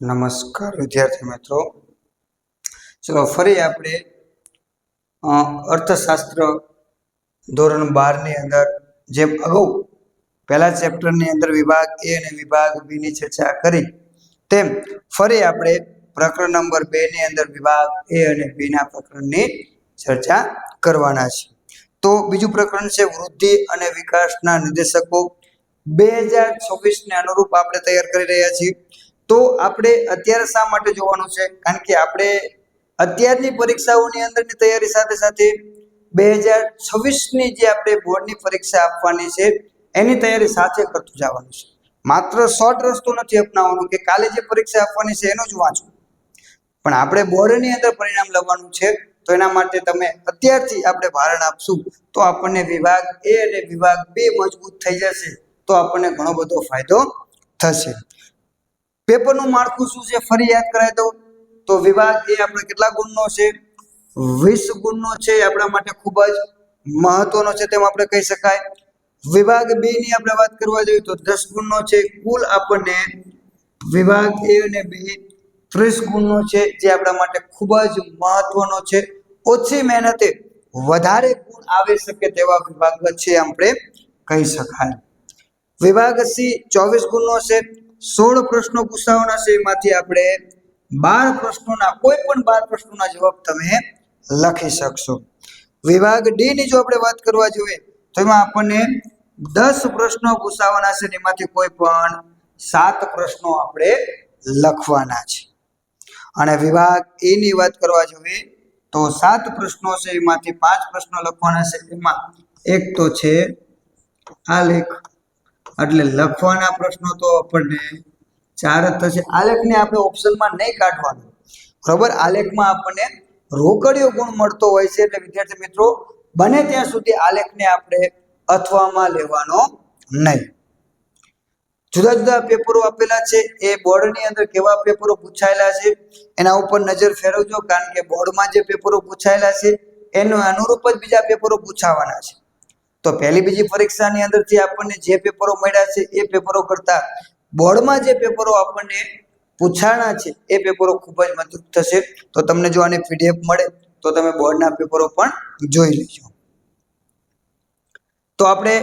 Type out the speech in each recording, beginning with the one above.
નમસ્કાર, વિદ્યાર્થી મિત્રો. ચલો, ફરી આપણે અર્થશાસ્ત્ર ધોરણ બારની અંદર જેમ અગાઉ પહેલા ચેપ્ટરની અંદર વિભાગ એ અને વિભાગ બી ની ચર્ચા કરી, તેમ ફરી આપણે પ્રકરણ નંબર બેની અંદર વિભાગ એ અને બીના પ્રકરણની ચર્ચા કરવાના છે તો બીજું પ્રકરણ છે, વૃદ્ધિ અને વિકાસના નિર્દેશકો. બે હજાર છવ્વીસને અનુરૂપ આપણે તૈયાર કરી રહ્યા છીએ. તો આપણે અત્યારે શા માટે જોવાનું છે? કારણ કે આપણે અત્યારની પરીક્ષાઓની અંદરની તૈયારી સાથે સાથે બે હજાર છવ્વીસની જે આપણે બોર્ડની પરીક્ષા આપવાની છે, એની તૈયારી સાથે કરતું જવાનું છે. માત્ર શોર્ટ રસ્તો નથી અપનાવવાનો કે કાલે જે પરીક્ષા આપવાની છે એનું જ વાંચવું. પણ આપણે બોર્ડની અંદર પરિણામ લાવવાનું છે, તો એના માટે તમે અત્યારથી આપણે ભારણ આપશું, તો આપણને વિભાગ એ અને વિભાગ બે મજબૂત થઈ જશે, તો આપણને ઘણો બધો ફાયદો થશે. પેપરનું માળખું શું છે, ફરી યાદ કરાવી દઉં. તો વિભાગ એ આપણે કેટલા ગુણનો છે? વીસ ગુણનો છે આપણા માટે ખૂબ જ મહત્વનો છે તેમ આપણે કહી શકાય. વિભાગ બે ની આપણે વાત કરવા જઈએ તો દસ ગુણનો છે. કુલ આપણને વિભાગ એ અને બી ત્રીસ ગુણનો છે જે આપણા માટે ખૂબ જ મહત્વનો છે. ઓછી મહેનતે વધારે ગુણ આવી શકે તેવા વિભાગ છે આપણે કહી શકાય. વિભાગ સી ચોવીસ ગુણનો છે. સોળ પ્રશ્નો પૂછાવાના છે, એમાંથી આપણે બાર પ્રશ્નોના, કોઈ પણ બાર પ્રશ્નોના જવાબ તમે લખી શકશો. વિભાગ ડી ની જો આપણે વાત કરવા જોઈએ, તો એમાં આપણને દસ પ્રશ્નો પૂછાવાના છે એમાંથી કોઈ પણ સાત પ્રશ્નો આપણે લખવાના છે. અને વિભાગ એ ની વાત કરવા જોઈએ, તો સાત પ્રશ્નો છે, એમાંથી પાંચ પ્રશ્નો લખવાના છે. એમાં એક તો છે આલેખ એટલે લખવાના પ્રશ્નો તો આપણને ચાર જ થશે. આલેખને આપણે ઓપ્શનમાં નહીં કાઢવાનું. બરોબર આલેખમાં આપણને રોકડિયો ગુણ મળતો હોય છે એટલે વિદ્યાર્થી મિત્રો, બને ત્યાં સુધી આલેખને આપણે અથવામાં લેવાનો નહીં. જુદા જુદા પેપરો આપેલા છે. એ બોર્ડની અંદર કેવા પેપરો પૂછાયેલા છે? એના ઉપર નજર ફેરવજો, કારણ કે બોર્ડમાં જે પેપરો પૂછાયેલા છે, એનું અનુરૂપ જ બીજા પેપરો પૂછાવાના છે. તો પહેલી બીજી પરીક્ષાની અંદરથી આપણને જે પેપરો મળ્યા છે, એ પેપરો કરતા બોર્ડમાં જે પેપરો આપણને પૂછાણા છે, એ પેપરો ખૂબ જ મદદરૂપ થશે. તો તમને જો આની પીડીએફ મળે, તો તમે બોર્ડના પેપરો પણ જોઈ લેજો. તો આપણે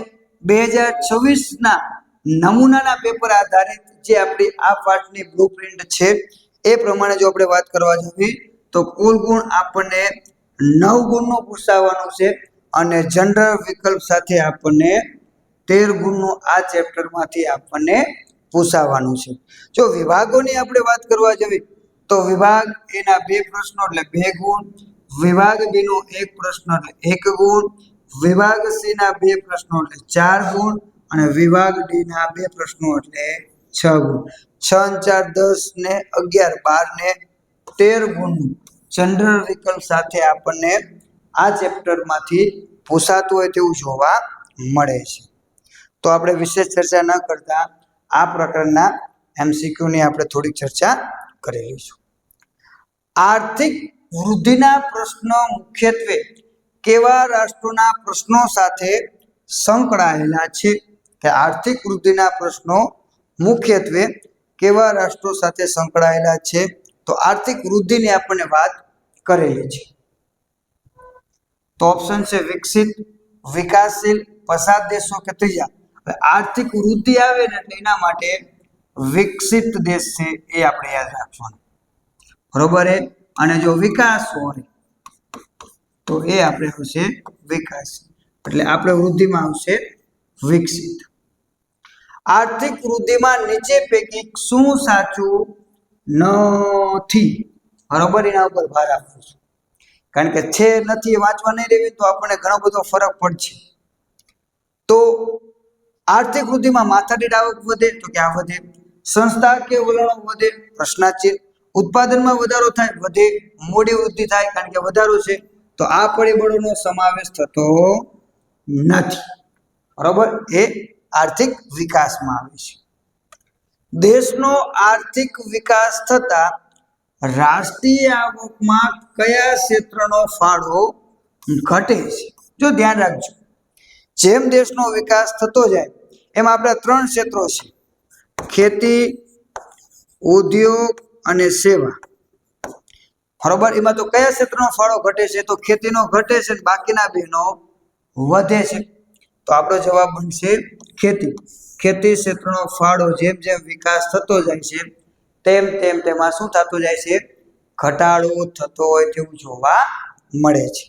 બે હજાર છવ્વીસના નમૂનાના પેપર આધારિત જે આપણી આ પાઠની બ્લુપ્રિન્ટ છે, એ પ્રમાણે જો આપણે વાત કરવા જઈએ, તો કુલ ગુણ આપણને નવ ગુણનો પૂછાવાનો છે. અને જનરલ વિકલ્પ સાથે આપણને તેર ગુણનું આ ચેપ્ટરમાંથી આપણને પૂછાવાનું છે. જો વિભાગોની આપણે વાત કરવા જઈએ, તો વિભાગ એના બે પ્રશ્નો એટલે બે ગુણ, વિભાગ બી નો એક પ્રશ્ન એટલે એક ગુણ, વિભાગ સીના બે પ્રશ્નો એટલે ચાર ગુણ, અને વિભાગ ડીના બે પ્રશ્નો એટલે છ ગુણ. છ ચાર દસ ને અગિયાર બાર ને તેર ગુણ જનરલ વિકલ્પ સાથે આપણને આ ચેપ્ટરમાંથી પૂછાતું હોય તેવું જોવા મળે છે. તો આપણે વિશેષ ચર્ચા ન કરતા આ પ્રકરણના એમસીક્યુની આપણે થોડીક ચર્ચા કરી લઈશું. આર્થિક વૃદ્ધિના પ્રશ્નો મુખ્યત્વે કેવા રાષ્ટ્રોના પ્રશ્નો સાથે સંકળાયેલા છે? કે આર્થિક વૃદ્ધિના પ્રશ્નો મુખ્યત્વે કેવા રાષ્ટ્રો સાથે સંકળાયેલા છે? તો આર્થિક વૃદ્ધિની આપણને વાત કરેલી છે. તો ઓપ્શન છે વિકસિત, વિકાસશીલ, પસાર દેશો કે ત્રીજા. આર્થિક વૃદ્ધિ આવે ને એટલે એના માટે વિકસિત દેશ છે એ આપણે યાદ રાખવાનું. બરોબર એ? અને જો વિકાસ હોય, તો એ આપણે આવશે વિકાસ. એટલે આપણે વૃદ્ધિમાં આવશે વિકસિત. આર્થિક વૃદ્ધિમાં નીચે પૈકી શું સાચું? નથી બરોબર? એના ઉપર ભાર આપવો છે. કારણ કે છે નથી વાંચવા નહીં રહેવી તો આપણને ઘણો બધો ફરક પડશે. તો આર્થિક વૃદ્ધિમાં માથાદીઠ આવક વધે તો કે આ વધે? કે વલણો વધે? પ્રશ્નાચિહ્ન ઉત્પાદનમાં વધારો થાય, વધે. મોડી વૃદ્ધિ થાય કારણ કે વધારો છે. તો આ પરિબળોનો સમાવેશ થતો નથી. બરોબર? એ આર્થિક વિકાસમાં આવે છે. દેશનો આર્થિક વિકાસ થતા રાષ્ટ્રીય આવકમાં કયા ક્ષેત્રનો ફાળો ઘટે છે? જો ધ્યાન રાખજો. જેમ દેશનો વિકાસ થતો જાય, એમ આપણા ત્રણ ક્ષેત્રો છે. ખેતી, ઉદ્યોગ અને સેવા. બરોબર? એમાં તો કયા ક્ષેત્રનો ફાળો ઘટે છે? તો ખેતીનો ઘટે છે બાકીના બેનો વધે છે. તો આપણો જવાબ બનશે ખેતી. ખેતી ક્ષેત્રનો ફાળો જેમ જેમ વિકાસ થતો જાય છે તેમ તેમ તેમાં શું થતું જાય છે? ઘટાડો થતો હોય તેવું જોવા મળે છે.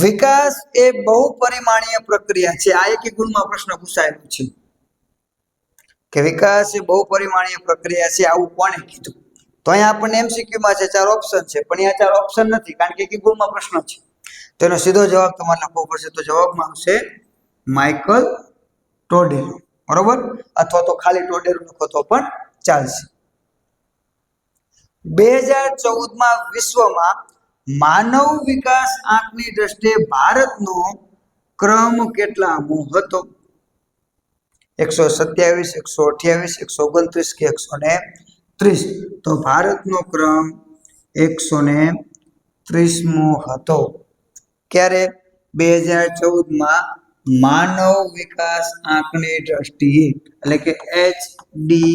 વિકાસ એ બહુ પરિમાણીય પ્રક્રિયા છે. આ એક ગુણમાં પ્રશ્ન પૂછાયેલો છે કે વિકાસ એ બહુ પરિમાણીય પ્રક્રિયા છે આવું કોણે કીધું? તો અહીંયા આપણને એમસીક્યુમાં છે, ચાર ઓપ્શન છે, પણ અહીંયા ચાર ઓપ્શન નથી, કારણ કે એક ગુણમાં પ્રશ્ન છે. તેનો સીધો જવાબ તમારે લખવો પડશે. તો જવાબમાં આવશે માઇકલ ટોડેલો. બરોબર? અથવા તો ખાલી ટોડેલો લખો તો પણ ચાલશે. બે હજાર ચૌદમાં વિશ્વમાં માનવ વિકાસ આંકની દ્રષ્ટિએ ભારતનો ક્રમ કેટલામો હતો? એકસો સત્યાવીસ, એકસો અઠ્યાવીસ, એકસો ઓગણત્રીસ કે એકસો ને ત્રીસ? તો ભારતનો ક્રમ એકસો ને ત્રીસમો હતો. ક્યારે? બે હજાર ચૌદમાં માનવ વિકાસ આંકની દ્રષ્ટિએ, એટલે કે એચ ડી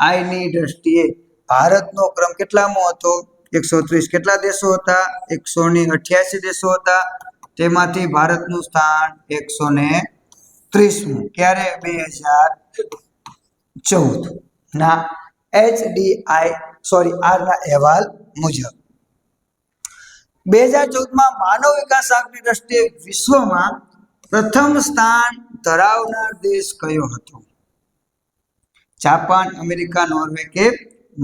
આઈની દ્રષ્ટિએ ભારતનો ક્રમ કેટલામો હતો? એકસો ત્રીસ કેટલા દેશો હતા? એકસો ને અઠ્યાસી દેશો હતા. તેમાંથી ભારતનું સ્થાન એકસો ને ત્રીસમું. ક્યારે? બે હજાર ચૌદ. ના, એચ ડી આઈ, સોરી આરના અહેવાલ મુજબ. બે હજાર ચૌદમાં માનવ વિકાસ આંકની દ્રષ્ટિએ વિશ્વમાં પ્રથમ સ્થાન ધરાવનાર દેશ કયો હતો? જાપાન, અમેરિકા, નોર્વે કે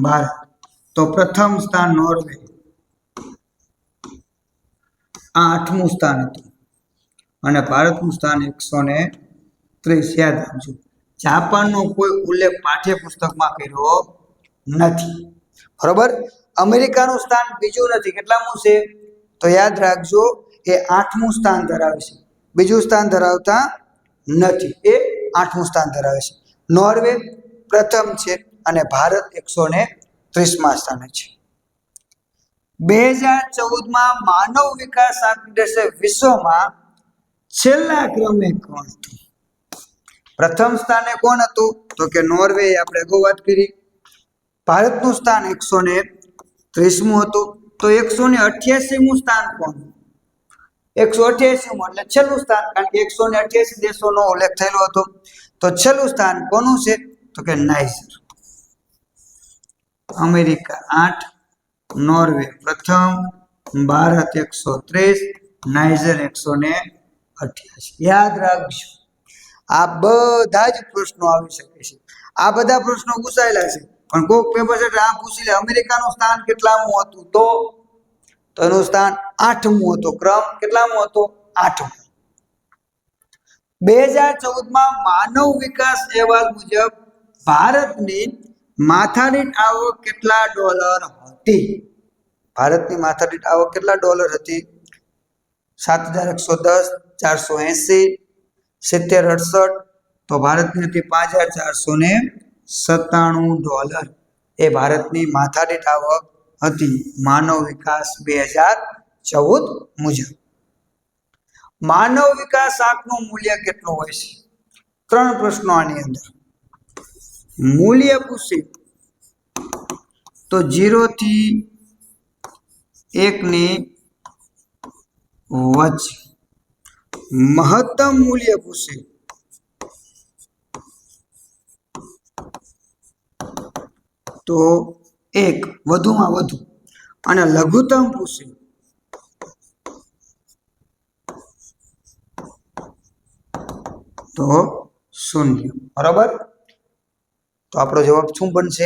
ભારત? તો પ્રથમ સ્થાન નોર્વે. આ આઠમું સ્થાન હતું. અને ભારતનું સ્થાન એકસો ને ત્રીસ, યાદ રાખજો. જાપાનનો કોઈ ઉલ્લેખ પાઠ્યપુસ્તકમાં કર્યો નથી. બરોબર? અમેરિકાનું સ્થાન બીજું નથી. કેટલામું છે? તો યાદ રાખજો, એ આઠમું સ્થાન ધરાવે છે. બીજું સ્થાન ધરાવતા નથી. એ આઠમું સ્થાન ધરાવે છે. નોર્વે પ્રથમ છે અને ભારત એકસો ને ત્રીસમાં સ્થાને છે. બે હજાર ચૌદમાં માનવ વિકાસ આંકની વિશ્વમાં છેલ્લા ક્રમે કોણ હતું? પ્રથમ સ્થાને કોણ હતું? તો કે નોર્વે, આપણે અગાઉ વાત કરી. ભારતનું સ્થાન એકસો ને ત્રીસમું હતું. તો એકસો ને અઠ્યાસીમું સ્થાન કોણ એકસો અઠ્યાસીમું, એટલે છેલ્લું સ્થાન, કારણ કે એકસો ને અઠ્યાસી દેશોનો ઉલ્લેખ થયેલો હતો. તો છેલ્લું સ્થાન કોનું છે? તો કે નાઇજર. અમેરિકા આઠ, નોર્વે પ્રથમ, ભારત એકસો ત્રીસ, નાઇજર એકસો ને અઠ્યાસી. યાદ રાખજો. આ બધા જ પ્રશ્નો આવી શકે છે. આ બધા પ્રશ્નો પૂછાયેલા છે. પણ કોક પેપર છે આ પૂછી લે, અમેરિકાનું સ્થાન કેટલામું હતું? તો એનું સ્થાન આઠમું હતું. ક્રમ કેટલામું હતો? આઠમું. બે હજાર ચૌદમાં માનવ વિકાસ અહેવાલ મુજબ ભારતની માથાદીઠ આવક કેટલા ડોલર હતી? ભારતની માથાદીઠ આવક કેટલા ડોલર હતી? સાત હજાર એકસો દસ, ચારસો એંસી, સિત્તેર અડસઠ, તો ભારતની હતી પાંચ હજાર ચારસો ને સત્તાણું ડોલર. એ ભારતની માથાદીઠ આવક હતી માનવ વિકાસ બે હજાર ચૌદ મુજબ. માનવ વિકાસ આંકનું મૂલ્ય કેટલું હોય છે? ત્રણ પ્રશ્નો આની અંદર. મૂલ્ય પૂછે તો જીરો થી એકની વચ્ચે મહત્તમ મૂલ્ય પૂછે. તો એક, વધુમાં વધુ. અને લઘુત્તમ પૂછે. તો શૂન્ય. બરાબર? તો આપણો જવાબ શું બનશે?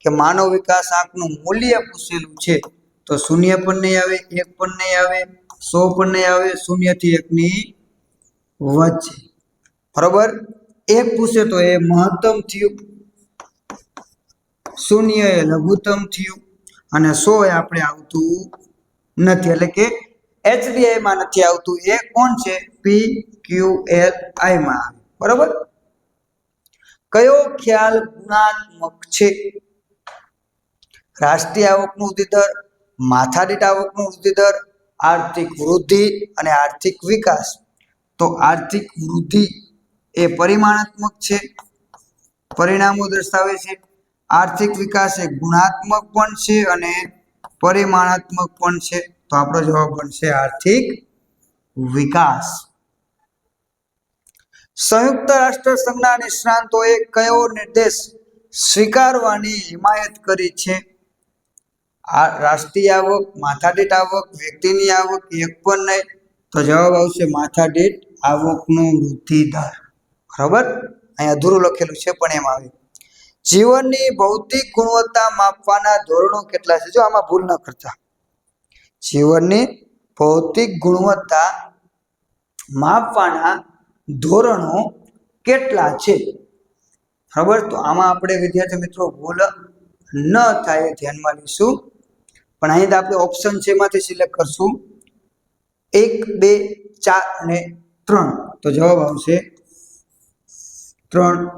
કે માનવ વિકાસ આંકનું મૂલ્ય પૂછેલું છે. તો શૂન્ય પણ નહીં આવે, એક પણ નહીં આવે, સો પણ નહીં આવે, શૂન્યથી એકની વચ્ચે. બરોબર? એક પૂછે તો એ મહત્તમ થયું. શૂન્ય એ લઘુત્તમ થયું. અને સો એ આપણે આવતું નથી. એટલે કે એચડીઆઈમાં નથી આવતું. એ કોણ છે? પી ક્યુ એલ આઈ માં આવે બરોબર? કયો ખ્યાલ ગુણાત્મક છે? રાષ્ટ્રીય આવકનું વૃદ્ધિદર માથાદીઠ આવકનું વૃદ્ધિદર આર્થિક વૃદ્ધિ અને આર્થિક વિકાસ. તો આર્થિક વૃદ્ધિ એ પરિમાણાત્મક છે? પરિણામો દર્શાવે છે, આર્થિક વિકાસ એ ગુણાત્મક પણ છે અને પરિમાણાત્મક પણ છે. તો આપણો જવાબ બનશે આર્થિક વિકાસ. સંયુક્ત રાષ્ટ્ર સંઘના નિષ્ણાંતોએ કયો નિર્દેશ સ્વીકારવાની હિમાયત કરી છે? આ રાષ્ટ્રીય આવક, માથાદીઠ આવક, વ્યક્તિની આવક, એક પણ નહીં, તો જવાબ આવશે માથાદીઠ આવકનો વૃદ્ધિ દર બરાબર? અહીંયા અધૂરું લખેલું છે, પણ એમ આવે જીવનની ભૌતિક ગુણવત્તા માપવાના ધોરણો કેટલા છે? જો આમાં ભૂલ ન કરતા. જીવનની ભૌતિક ગુણવત્તા માપવાના ધોરણો કેટલા છે? બરાબર તો આમાં આપણે વિદ્યાર્થી મિત્રો ભૂલ ન થાય, ધ્યાનમાં લઈશું. પણ અહીં આપણે ઓપ્શન છે, એમાંથી સિલેક્ટ કરશું. એક, બે, ચાર અને ત્રણ. તો જવાબ આવશે ત્રણ.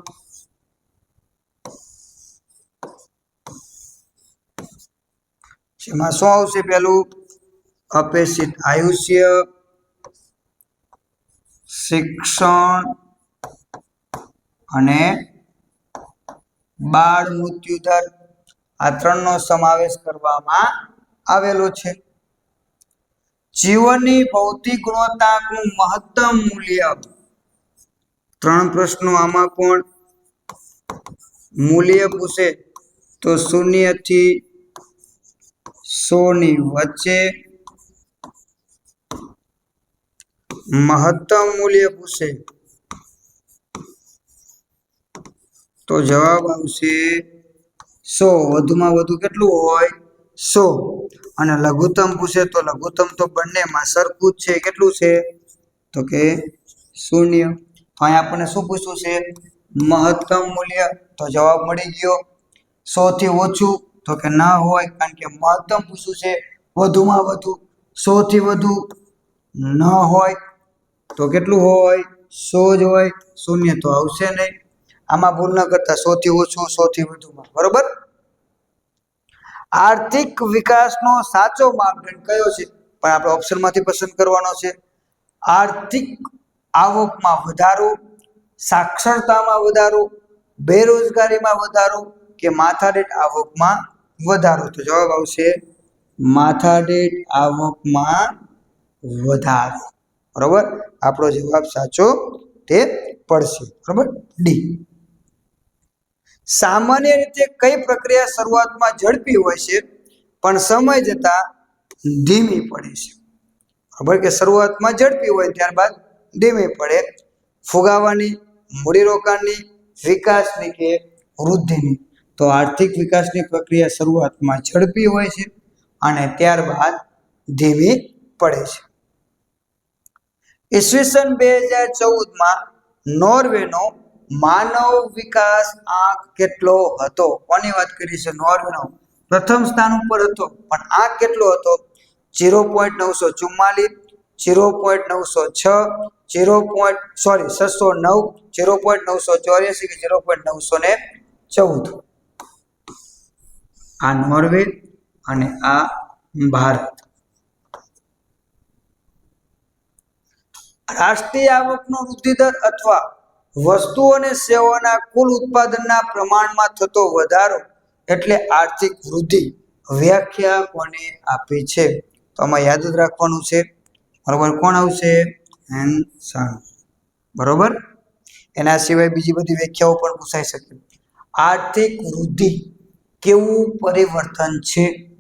જેમાં શું આવશે પેલું? અપેક્ષિત આયુષ્ય શિક્ષણ અને બાળ મૃત્યુ દર આ ત્રણનો સમાવેશ કરવામાં આવેલો છે. જીવનની ભૌતિક ગુણવત્તાનું મહત્તમ મૂલ્ય. ત્રણ પ્રશ્નો આમાં પણ મૂલ્ય પૂછે તો શૂન્યથી સો ની વચ્ચે મહત્તમ મૂલ્ય પૂછે. તો જવાબ આવશે સો. વધુમાં વધુ કેટલું હોય? સો. અને લઘુત્તમ પૂછે તો લઘુત્તમ તો બંનેમાં સરખું જ છે. કેટલું છે? તો કે શૂન્ય. તો અહીં આપણને શું પૂછવું છે? મહત્તમ મૂલ્ય. તો જવાબ મળી ગયો સો થી ઓછું. તો કે ના હોય, કારણ કે મહત્તમ પૂછવું છે. વધુમાં વધુ સો થી વધુ ન હોય. તો કેટલું હોય? સો જ હોય? શૂન્ય તો આવશે નહીં. આમાં ભૂલ ન કરતા સૌથી ઓછું, સૌથી વધુમાં. બરોબર? આર્થિક વિકાસનો સાચો માપદંડ કયો છે? પણ આપણે ઓપ્શનમાંથી પસંદ કરવાનો છે. આર્થિક આવકમાં વધારો, સાક્ષરતામાં વધારો, બેરોજગારીમાં વધારો કે માથાદીઠ આવકમાં વધારો? તો જવાબ આવશે માથાદીઠ આવકમાં વધારો. બરોબર? આપણો જવાબ સાચો તે પડશે. બરોબર? ડી સામાન્ય રીતે કઈ પ્રક્રિયા શરૂઆતમાં ઝડપી હોય છે, પણ સમય જતા ધીમી પડે છે. બરાબર? કે શરૂઆતમાં ઝડપી હોય, ત્યારબાદ ધીમી પડે. ફુગાવાની મૂડીરોકાણની વિકાસની કે વૃદ્ધિની. તો આર્થિક વિકાસની પ્રક્રિયા શરૂઆતમાં ઝડપી હોય છે અને ત્યારબાદ ધીમી પડે છે. ઈસવીસન બે હજાર ચૌદમાં નોર્વેનો માનવ વિકાસ આંક કેટલો હતો? કોની વાત કરી છે? નોર્વેનો પ્રથમ સ્થાન ઉપર હતો. પણ આંક કેટલો હતો? જીરો પોઈન્ટ નવસો ચુમ્માલીસ જીરો પોઈન્ટ નવસો છ જીરો પોઈન્ટ સોરી છસો નવ જીરો પોઈન્ટ નવસો ચોર્યાસી કે જીરો પોઈન્ટ નવસો ને ચૌદ? આ નોર્વે અને આ ભારત. રાષ્ટ્રીય આવકનો વૃદ્ધિદર અથવા વસ્તુઓ અને સેવાઓના કુલ ઉત્પાદનના પ્રમાણમાં થતો વધારો એટલે આર્થિક વૃદ્ધિ વ્યાખ્યા કોને આપી છે? તો આમાં યાદ જ રાખવાનું છે. બરોબર? કોણ આવશે? હેન્સન બરોબર? એના સિવાય બીજી બધી વ્યાખ્યાઓ પણ પૂછાઈ શકે. આર્થિક વૃદ્ધિ કેવું પરિવર્તન છે?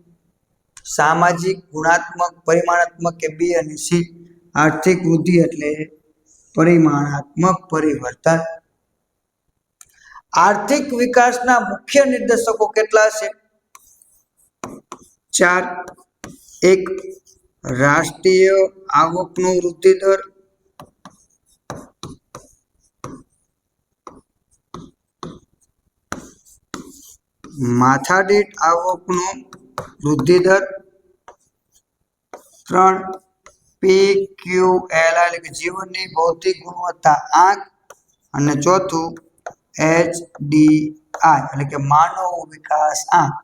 સામાજિક, ગુણાત્મક, પરિમાણાત્મક કે બી અને સી? આર્થિક વૃદ્ધિ એટલે પરિમાણાત્મક પરિવર્તન. આર્થિક વિકાસના મુખ્ય નિર્દેશકો કેટલા છે? ચાર. એક, રાષ્ટ્રીય આવકનો વૃદ્ધિ દર. માથાદીઠ આવકનો વૃદ્ધિ દર. ત્રણ પી ક્યુ એલ એટલે કે જીવનની ભૌતિક ગુણવત્તા, આંક અને ચોથું એચ ડી આઈ એટલે કે માનવ વિકાસ આંક.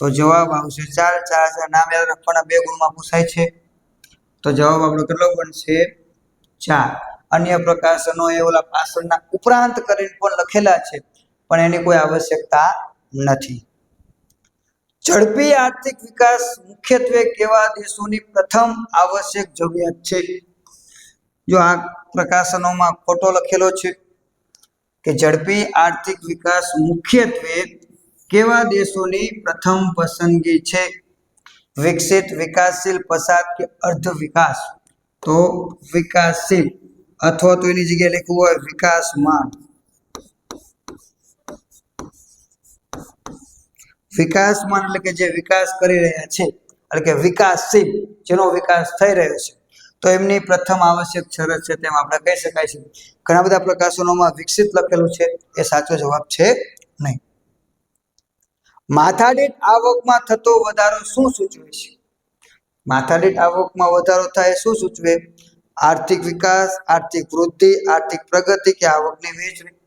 તો જવાબ આવશે ચાર ચાર ચાર. નામ યાદ રાખવાના, બે ગુણમાં પૂછાય છે. તો જવાબ આપણો કેટલો બનશે? ચાર. અન્ય પ્રકાશનો એ ઓલા પાછળના ઉપરાંત કરીને પણ લખેલા છે, પણ એની કોઈ આવશ્યકતા નથી. ઝડપી આર્થિક વિકાસ મુખ્યત્વે કેવા દેશોની પ્રથમ આવશ્યક જરૂરિયાત છે? જો આ પ્રકાશનોમાં ખોટો લખેલો છે કે ઝડપી આર્થિક વિકાસ મુખ્યત્વે કેવા દેશોની પ્રથમ પસંદગી છે? વિકસિત, વિકાસશીલ, પસાર કે અર્ધ વિકાસ તો વિકાસશીલ અથવા તો એની જગ્યાએ લખવું હોય વિકાસમાન. વિકાસમાન એટલે કે જે વિકાસ કરી રહ્યા છે, એટલે કે વિકાસશીલ, જેનો વિકાસ થઈ રહ્યો છે. તો એમની પ્રથમ આવશ્યક શરત છે તેમ આપણે કહી શકાય છે. ઘણા બધા પ્રકાશનોમાં વિકસિત લખેલું છે, એ સાચો જવાબ છે નહીં. માથાદીઠ આવકમાં થતો વધારો શું સૂચવે છે? માથાદીઠ આવકમાં વધારો થાય શું સૂચવે? આર્થિક વિકાસ, આર્થિક વૃદ્ધિ, આર્થિક પ્રગતિ કે આવકની વહેંચણી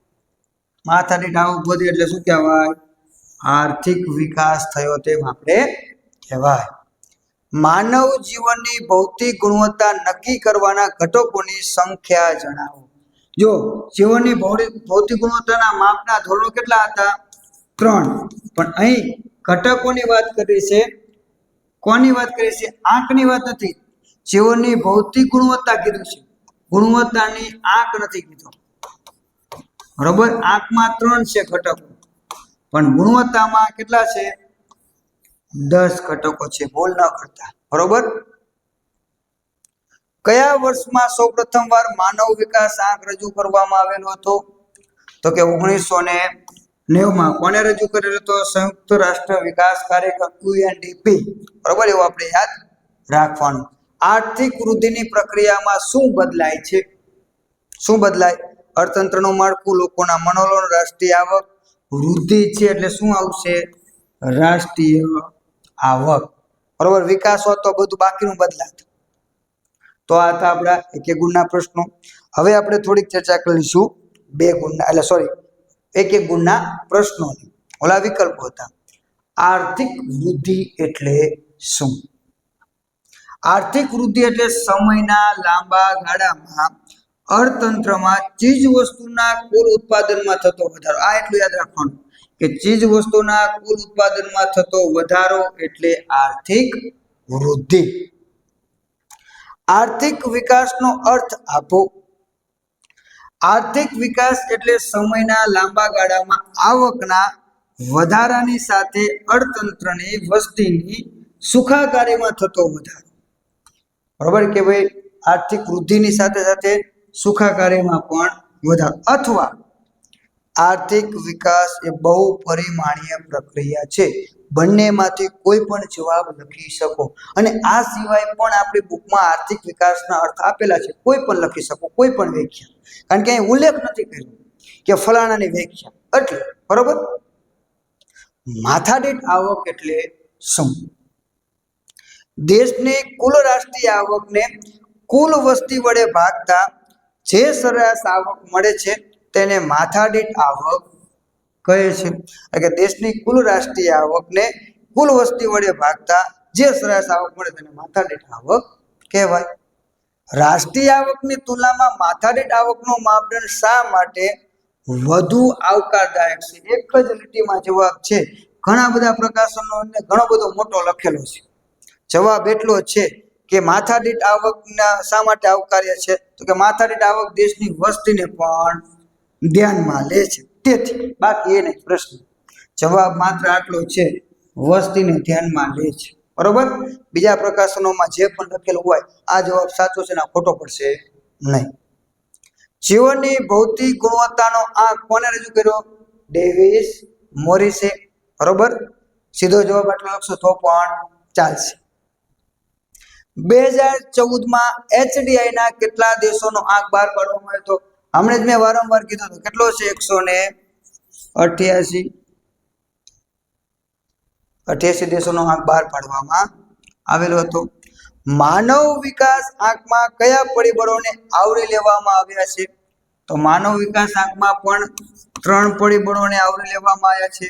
માથાદીઠ આવક વધી એટલે શું કહેવાય? આર્થિક વિકાસ થયો તેમ આપણે કહેવાય. માનવ જીવનની ભૌતિક ગુણવત્તા નક્કી કરવાના ઘટકોની સંખ્યા જણાવો. જો જીવનની ભૌતિક ગુણવત્તાના માપના ધોરણો કેટલા હતા? ત્રણ. પણ અહીં ઘટકોની વાત કરી છે. કોની વાત કરી છે? આંકની વાત નથી. જીવનની ભૌતિક ગુણવત્તા કીધું છે. ગુણવત્તાની આંક નથી કીધો. બરોબર? આંકમાં ત્રણ છે ઘટકો. પણ ગુણવત્તામાં કેટલા છે? દસ ઘટકો છે ભૂલ ન કરતા. બરોબર? કયા વર્ષમાં સૌ પ્રથમ વાર માનવ વિકાસ આંક રજૂ કરવામાં આવેલો હતો? તો કે ઓગણીસો ને નેવમાં કોને રજૂ કરેલો હતો? સંયુક્ત રાષ્ટ્ર વિકાસ કાર્યક્રમ યુએનડીપી. બરોબર? એવું આપણે યાદ રાખવાનું. આર્થિક વૃદ્ધિની પ્રક્રિયામાં શું બદલાય છે? શું બદલાય? અર્થતંત્રનું માળખું, લોકોના મનોલોન રાષ્ટ્રીય આવક વૃદ્ધિ છે એટલે શું આવશે? રાષ્ટ્રીય આવક. બરોબર? વિકાસ હોત તો બધું બાકીનું બદલાત તો આ હતા આપણા એક એક ગુણના પ્રશ્નો. હવે આપણે થોડીક ચર્ચા કરીશું બે ગુણના, એટલે સોરી એક એક ગુણના પ્રશ્નોની. ઓલા વિકલ્પો હતા. આર્થિક વૃદ્ધિ એટલે શું? આર્થિક વૃદ્ધિ એટલે સમયના લાંબા ગાળામાં અર્થતંત્રમાં ચીજ વસ્તુના કુલ ઉત્પાદનમાં થતો વધારો. આ એટલું યાદ રાખવાનું કે ચીજ વસ્તુના કુલ ઉત્પાદનમાં થતો વધારો એટલે આર્થિક વૃદ્ધિ. આર્થિક વિકાસનો અર્થ આપો. આર્થિક વિકાસ એટલે સમયના લાંબા ગાળામાં આવકના વધારાની સાથે અર્થતંત્રની વસ્તીની સુખાકારીમાં થતો વધારો. બરોબર કે ભાઈ? આર્થિક વૃદ્ધિની સાથે સાથે સુખાકારીમાં પણ વધારો. અથવા આર્થિક વિકાસ એ બહુ પરિમાણીય પ્રક્રિયા છે. બંનેમાંથી કોઈ પણ જવાબ લખી શકો. અને આ સિવાય પણ આપણી બુકમાં આર્થિક વિકાસના અર્થ આપેલા છે. કોઈ પણ લખી શકો, કોઈ પણ વ્યાખ્યા. કારણ કે અહીં ઉલ્લેખ નથી કર્યો કે ફલાણાની વ્યાખ્યા. એટલે, બરોબર? માથાદીઠ આવક એટલે શું? દેશની કુલ રાષ્ટ્રીય આવકને કુલ વસ્તી વડે ભાગતા જે સરેરાશ આવક મળે છે, તેને માથાદીઠ આવક કહે છે. કે દેશની કુલ રાષ્ટ્રીય આવકને કુલ વસ્તી વડે ભાગતા જે સરેરાશ આવક મળે તેને માથાદીઠ આવક કહેવાય. રાષ્ટ્રીય આવકની તુલનામાં માથાદીઠ આવકનો માપદંડ શા માટે વધુ આવકારદાયક છે? એક જ લીટીમાં જવાબ છે. ઘણા બધા પ્રકાશનો ઘણો બધો મોટો લખેલો છે. જવાબ એટલો છે કે માથાદીઠ આવકના શા માટે આવકાર્ય છે? તો કે માથાદીઠ આવક દેશની વસ્તીને પણ ધ્યાનમાં લે છે. તેથી, બાકી એ પ્રશ્ન. જવાબ માત્ર આટલો છે, વસ્તીને ધ્યાનમાં લે છે. બરોબર? બીજા પ્રકાશનોમાં જે પણ લખેલું હોય, આ જવાબ સાચો છે ને ખોટો પડશે નહીં. જીવનની ભૌતિક ગુણવત્તાનો આ કોને રજૂ કર્યો? ડેવિસ મોરિસે. બરોબર? સીધો જવાબ આટલો લખશો તો પણ ચાલશે. બે હજાર ચૌદમાં એચડીઆઈના કેટલા દેશોનો આંક બહાર પાડવામાં આવ્યો હતો? હમણાં જ મેં વારંવાર કીધું હતું. કેટલો છે? એકસો ને અઠ્યાસી. અઠ્યાસી દેશોનો આંક બહાર પાડવામાં આવેલો હતો. માનવ વિકાસ આંકમાં કયા પરિબળોને આવરી લેવામાં આવ્યા છે? તો માનવ વિકાસ આંકમાં પણ ત્રણ પરિબળોને આવરી લેવામાં આવ્યા છે.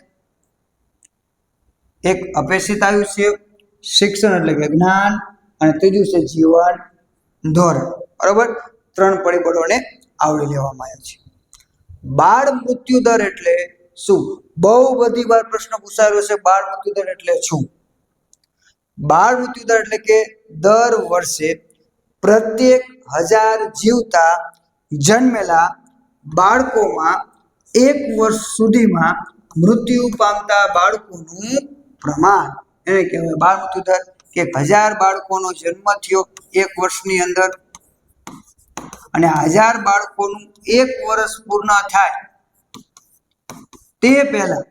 એક અપેક્ષિત છે શિક્ષણ એટલે કે જ્ઞાન અને ત્રીજું છે જીવન ધોરણ, બરોબર? ત્રણ પરિબળોને આવરી લેવામાં આવ્યા છે. બાળ મૃત્યુ દર એટલે શું? બહુ બધી વાર પ્રશ્ન પૂછાયેલો છે, બાળ મૃત્યુ દર એટલે શું? બાળ મૃત્યુ દર એટલે કે દર વર્ષે પ્રત્યેક હજાર જીવતા જન્મેલા બાળકોમાં એક વર્ષ સુધીમાં મૃત્યુ પામતા બાળકોનું પ્રમાણ એને કહેવાય બાળ મૃત્યુદર કે હજાર બાળકોનો જન્મ થયો એક વર્ષની અંદર. અને હજાર બાળકોનું એક વર્ષ પૂર્ણ થાય. તે પહેલા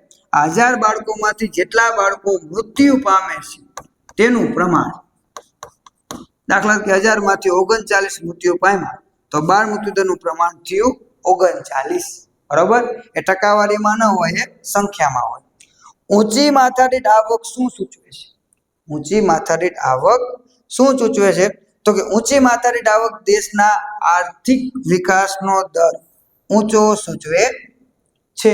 હજાર બાળકોમાંથી જેટલા બાળકો મૃત્યુ પામે છે, તેનું પ્રમાણ દાખલા કે હજારમાંથી ઓગણચાલીસ મૃત્યુ પામ્યા, તો બાળ મૃત્યુદરનું પ્રમાણ થયું ઓગણચાલીસ. બરોબર? એ ટકાવારીમાં ન હોય, એ સંખ્યામાં હોય. ઊંચી માથાદીઠ આવક શું સૂચવે છે? ઊંચી માથાદીઠ આવક શું સૂચવે છે? તો કે ઊંચી માથાદીઠ આવક દેશના આર્થિક વિકાસનો દર ઊંચો સૂચવે છે.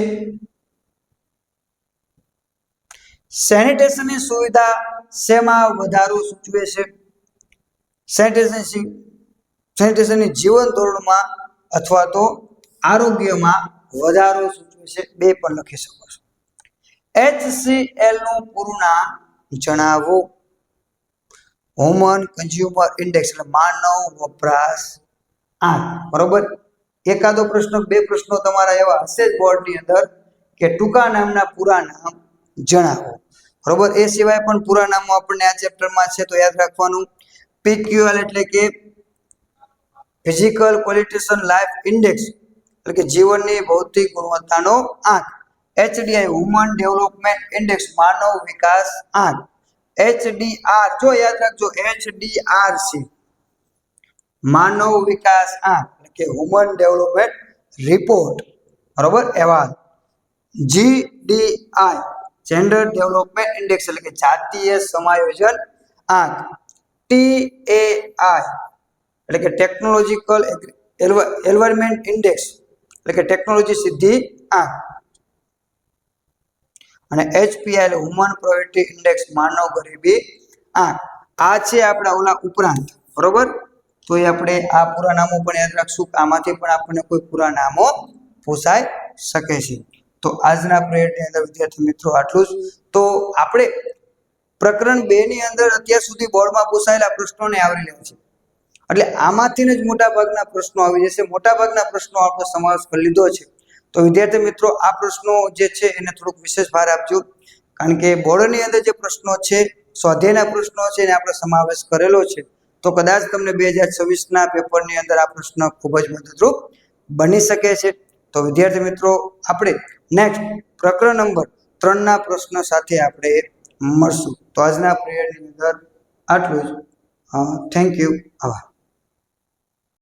સેનિટેશનની સુવિધા શેમાં વધારો સૂચવે છે? સેનિટેશન સેનિટેશનની જીવન ધોરણમાં અથવા તો આરોગ્યમાં વધારો સૂચવે છે. બે પણ લખી શકો છો. એચસીએલનું પૂરું નામ જણાવો. હોમન કન્ઝ્યુમર ઇન્ડેક્સ એટલે માનવ વપરાશ આંક. બરોબર? એકાદો પ્રશ્ન, બે પ્રશ્નો તમારા એવા હશે જ બોર્ડની અંદર કે ટૂંકા નામના પૂરા નામ જણાવો. બરોબર? એ સિવાય પણ પૂરા નામો આપણને આ ચેપ્ટરમાં છે તો યાદ રાખવાનું. પીક્યુએલ એટલે કે ફિઝિકલ ક્વોલિટેશન લાઈફ ઇન્ડેક્સ એટલે કે જીવનની ભૌતિક ગુણવત્તાનો આંક. એચડીઆઈ હ્યુમન ડેવલપમેન્ટ ઇન્ડેક્સ માનવ વિકાસ આંક. એચડીઆર જો યાદ રાખજો એચડીઆર છે. માનવ વિકાસ આંક કે હ્યુમન ડેવલપમેન્ટ રિપોર્ટ બરોબર? અહેવાલ જીડીઆઈ જેન્ડર ડેવલપમેન્ટ ઇન્ડેક્સ એટલે કે જાતીય સમાયોજન આંક. ટીએઆઈ એટલે કે ટેકનોલોજીકલ એન્વાયરમેન્ટ ઇન્ડેક્સ એટલે કે ટેકનોલોજી સિદ્ધિ આંક. અને એચપીઆઈ એટલે હ્યુમન પ્રોવર્ટી ઇન્ડેક્સ માનવ ગરીબી આંક આ છે આપણા ઓલા ઉપરાંત, બરોબર? તો એ આપણે આ પૂરા નામો પણ યાદ રાખશું આમાંથી પણ આપણને કોઈ પૂરા નામો પૂછાઈ શકે છે. તો આજના પીરિયડની અંદર વિદ્યાર્થી મિત્રો આટલું જ. તો આપણે પ્રકરણ બે ની અંદર અત્યાર સુધી બોર્ડમાં પૂછાયેલા પ્રશ્નોને આવરી લેવું છે. એટલે આમાંથી જ મોટા ભાગના પ્રશ્નો આવી જશે. મોટા ભાગના પ્રશ્નો આપણો સમાવેશ કરી લીધો છે. તો વિદ્યાર્થી મિત્રો, આ પ્રશ્નો જે છે એને થોડુંક વિશેષ ભાર આપજો. કારણ કે બોર્ડની અંદર જે પ્રશ્નો છે, સ્વાધ્યાયના પ્રશ્નો છે, એને આપણે સમાવેશ કરેલો છે. તો કદાચ તમને બે હજાર છવ્વીસના પેપરની અંદર આ પ્રશ્ન ખૂબ જ મદદરૂપ બની શકે છે. તો વિદ્યાર્થી મિત્રો, આપણે નેક્સ્ટ પ્રકરણ નંબર ત્રણના પ્રશ્ન સાથે આપણે મળશું. તો આજના પીરિયડની અંદર આટલું જ. થેન્ક યુ આભાર.